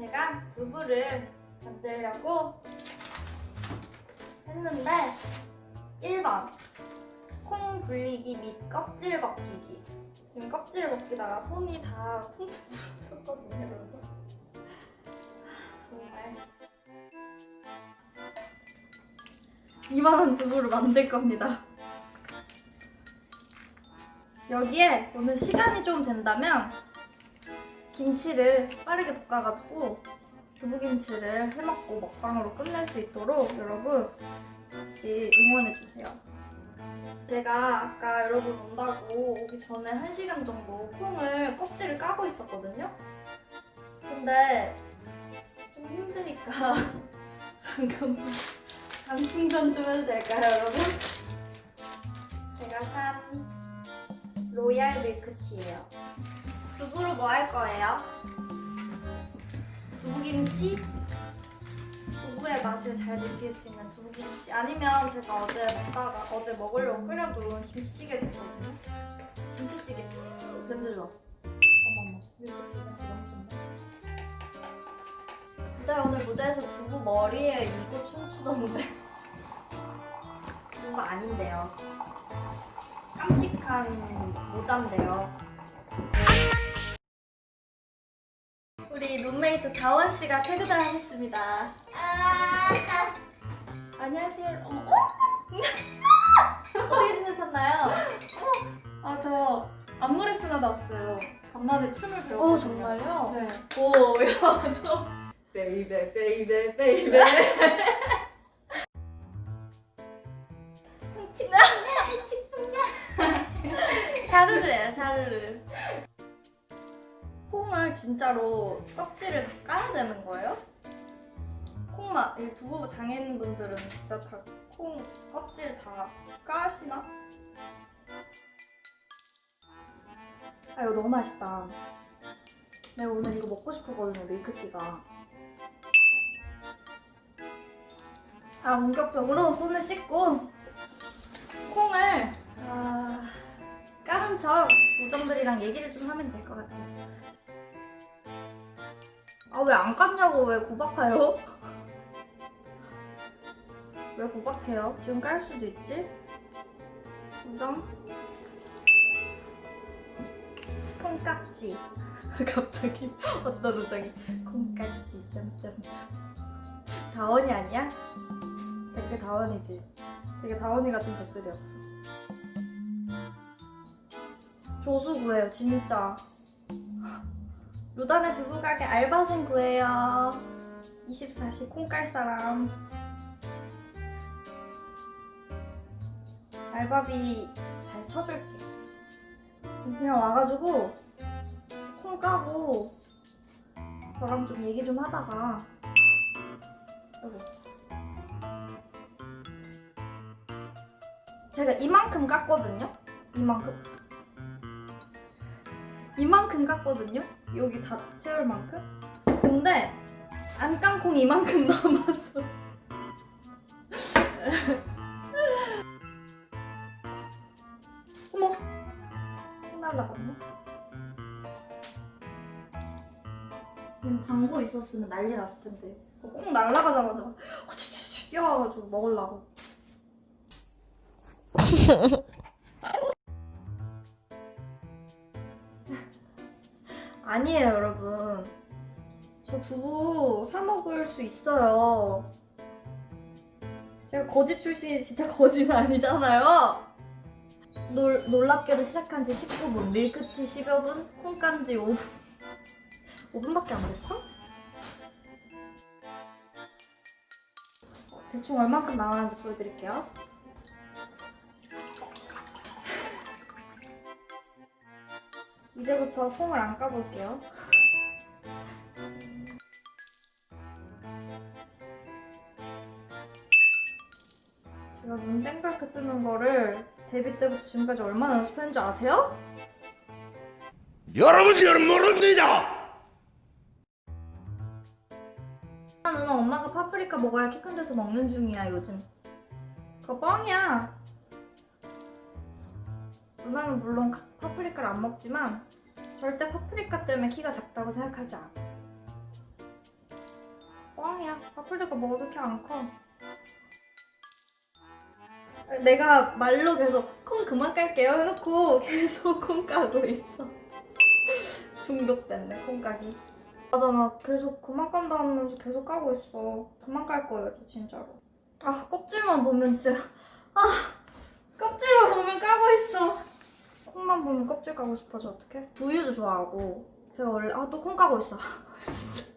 제가 두부를 만들려고 했는데 1번 콩 불리기 및 껍질 벗기기. 지금 껍질 벗기다가 손이 다 퉁퉁 부러졌거든요 여러분. 정말. 이만한 두부를 만들 겁니다. 여기에 오늘 시간이 좀 된다면 김치를 빠르게 볶아가지고 두부김치를 해먹고 먹방으로 끝낼 수 있도록 여러분 같이 응원해주세요. 제가 아까 여러분 온다고 오기 전에 1시간 정도 콩을 껍질을 까고 있었거든요. 근데 좀 힘드니까 잠깐만 간 충전 좀 해도 될까요 여러분? 제가 산 로얄 밀크티예요. 두부로 뭐 할 거예요? 두부김치? 두부의 맛을 잘 느낄 수 있는 두부김치? 아니면 제가 어제 먹다가 어제 먹으려고 끓여둔 김치찌개 있거든요? 김치찌개. 좋아 어머머 근데 오늘 무대에서 두부 머리에 이고 춤추던데. 두부 아닌데요. 깜찍한 모자인데요 룸메이트 다원 씨가 퇴근을 하셨습니다. 안녕하세요. 어머, 어떻게 지내셨나요? 아, 저 안무레 쓰나 나왔어요. 간만에 춤을. 어, 정말요? 네. 오, 야, 저. 베이베, 베이베, 베이베. 진짜로 껍질을 다 까야 되는 거예요? 콩맛, 이 두부 장인분들은 진짜 다 콩 껍질 다 까시나? 아, 이거 너무 맛있다. 내가 오늘 이거 먹고 싶었거든요, 밀크티가. 아, 본격적으로 손을 씻고 콩을 아, 까는 척 요정들이랑 얘기를 좀 하면 될 것 같아요. 아, 왜 안 깠냐고 왜 구박해요? 왜 구박해요? 지금 깔 수도 있지? 우정? 콩깍지. 갑자기 어떤 우정이 콩깍지 점점점. 다원이 아니야? 댓글 다원이지. 되게 다원이 같은 댓글이었어. 조수 구해요, 진짜. 루단의 두부 가게 알바생 구해요. 24시 콩깔 사람. 알바비 잘 쳐줄게. 그냥 와가지고 콩 까고 저랑 좀 얘기 좀 하다가. 제가 이만큼 깠거든요? 이만큼? 이만큼 깠거든요? 여기 다 채울 만큼? 근데 안깐콩 이만큼 남았어. 어머! 콩 날라갔네? 지금 방구 있었으면 난리 났을 텐데. 어, 콩 날라가자마자 막 뛰어와가지고 먹으려고. 아니에요, 여러분. 저 두부 사 먹을 수 있어요. 제가 거지 출신이 진짜 거지는 아니잖아요. 놀, 놀랍게도 시작한 지 19분, 밀크티 10여 분, 콩 깐 지 5분. 5분밖에 안 됐어? 어, 대충 얼만큼 나왔는지 보여드릴게요. 이제부터 콩을 안 까볼게요. 제가 눈 땡그랗게 뜨는 거를 데뷔 때부터 지금까지 얼마나 연습했는지 아세요? 여러분들은 모릅니다. 누나 엄마가 파프리카 먹어야 키 큰 데서 먹는 중이야 요즘. 그거 뻥이야. 누나는 물론 카- 파프리카를 안 먹지만 절대 파프리카 때문에 키가 작다고 생각하지 않아. 꽝이야. 파프리카 뭐 이렇게 안 커? 내가 말로 계속 콩 그만 깔게요 해놓고 계속 콩 까고 있어. 중독됐네 콩 까기. 맞아 나 계속 그만 깐다 하면서 계속 까고 있어. 그만 깔 거예요 저 진짜로. 아 껍질만 보면 진짜 아 껍질만 보면 까고 있어. 콩만 보면 껍질 까고 싶어져 어떡해? 두유도 좋아하고 제가 원래 아 또 콩 까고 있어. 진짜.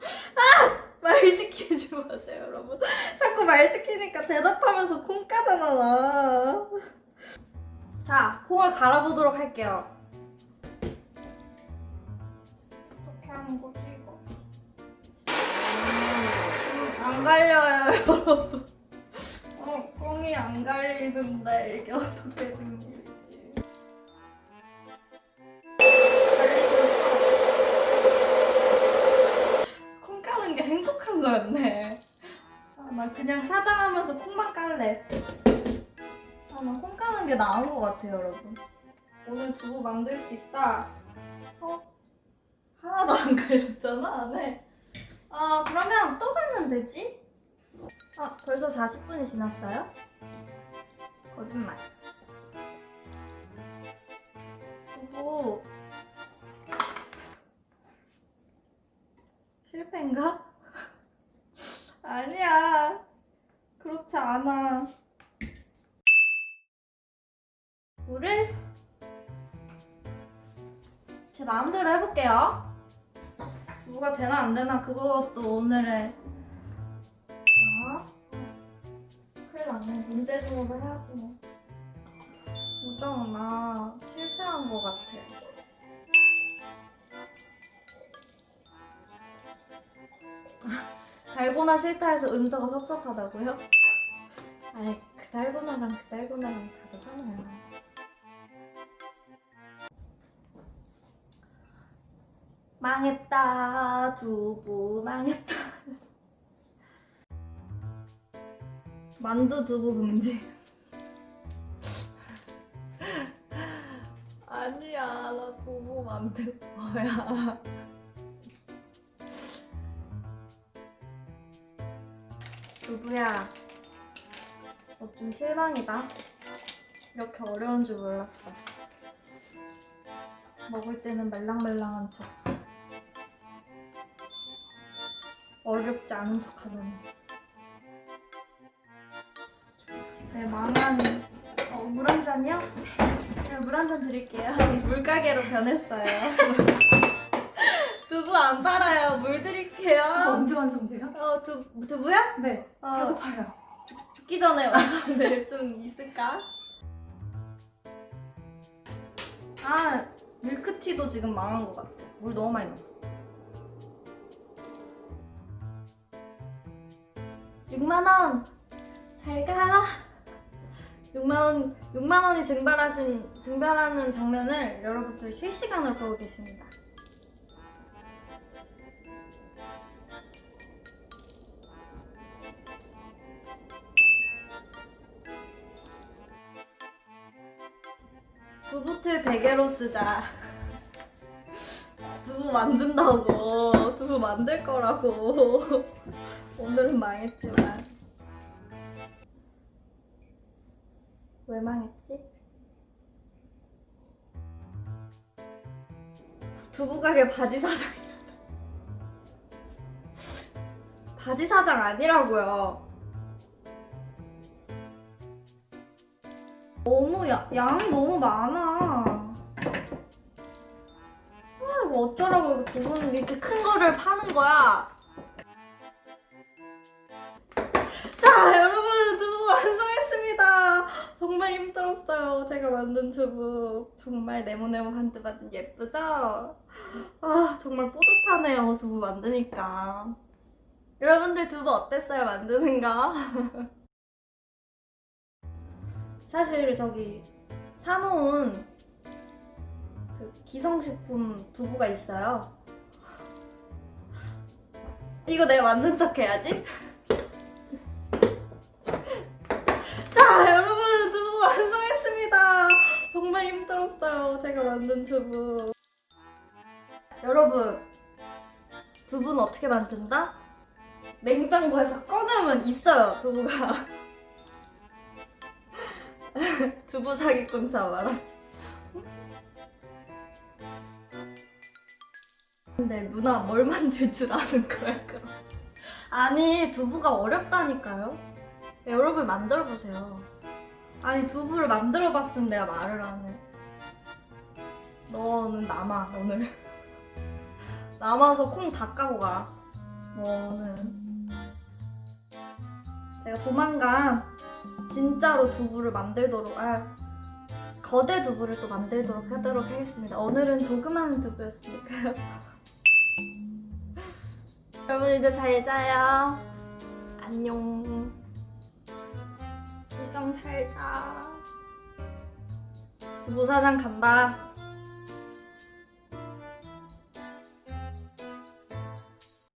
아! 말 시키지 마세요 여러분. 자꾸 말 시키니까 대답하면서 콩 까잖아 나. 자 콩을 갈아보도록 할게요. 어떻게 하는 거지 이거? 음, 안 갈려요 여러분. 어 콩이 안 갈리는데 이게 어떻게 된 일이 아, 나 그냥 사장하면서 콩만 깔래. 아, 나콩 까는 게 나은 것 같아요, 여러분. 오늘 두부 만들 수 있다. 어? 하나도 안 갈렸잖아, 안에. 아, 그러면 또 갈면 되지? 아, 벌써 40분이 지났어요? 거짓말. 두부. 실패인가? 아니야. 그렇지 않아. 물을 제 마음대로 해볼게요. 두부가 되나 안 되나 그것도 오늘의 아 큰일 났네. 문제 중으로 해야지 뭐. 우정 나 실패한 것 같아. 달고나 싫다 해서 은서가 섭섭하다고요? 아이 그 달고나랑 그 달고나랑 다르잖아요. 망했다 두부 망했다. 만두 두부 금지. 아니야 나 두부 만들 거야. 두부야, 너 좀 실망이다. 이렇게 어려운 줄 몰랐어. 먹을 때는 말랑말랑한 척. 어렵지 않은 척 하더니. 제 망한, 어, 물 한 잔이요? 제가 물 한 잔 드릴게요. 물가게로 변했어요. 안 팔아요. 물 드릴게요. 언제 완성돼요? 어, 두, 두부야? 네. 어, 배고파요. 죽기 전에 완성될 수 있을까? 아 밀크티도 지금 망한 것 같아 물 너무 많이 넣었어 6만원 잘 가 6만원 6만원이 증발하신 증발하는 장면을 여러분들 실시간으로 보고 계십니다 두부틀 베개로 쓰자. 두부 만든다고. 두부 만들 거라고. 오늘은 망했지만. 왜 망했지? 두부 가게 바지 사장. 바지 사장 아니라고요. 너무 야, 양이 너무 많아. 아, 이거 어쩌라고 이거 두분 이렇게 큰 거를 파는 거야. 자, 여러분 두부 완성했습니다. 정말 힘들었어요. 제가 만든 두부 정말 네모네모 반듯반듯 예쁘죠? 아, 정말 뿌듯하네요. 두부 만드니까. 여러분들 두부 어땠어요? 만드는 거? 사실 저기 사놓은 그 기성식품 두부가 있어요. 이거 내가 만든 척 해야지. 자, 여러분 두부 완성했습니다. 정말 힘들었어요. 제가 만든 두부. 여러분, 두부는 어떻게 만든다? 냉장고에서 꺼내면 있어요 두부가 두부 사기꾼 잡아라. 근데 누나 뭘 만들 줄 아는 거야 그럼? 아니 두부가 어렵다니까요. 여러분 만들어 보세요. 아니 두부를 만들어 봤으면 내가 말을 안 해. 너는 남아 오늘. 남아서 콩 다 까고 가. 너는. 제가 조만간 진짜로 두부를 만들도록 아 거대 두부를 또 만들도록 하도록 하겠습니다. 오늘은 조그만 두부였으니까요. 여러분 이제 잘 자요. 안녕. 수정 잘 자. 두부 사장 간다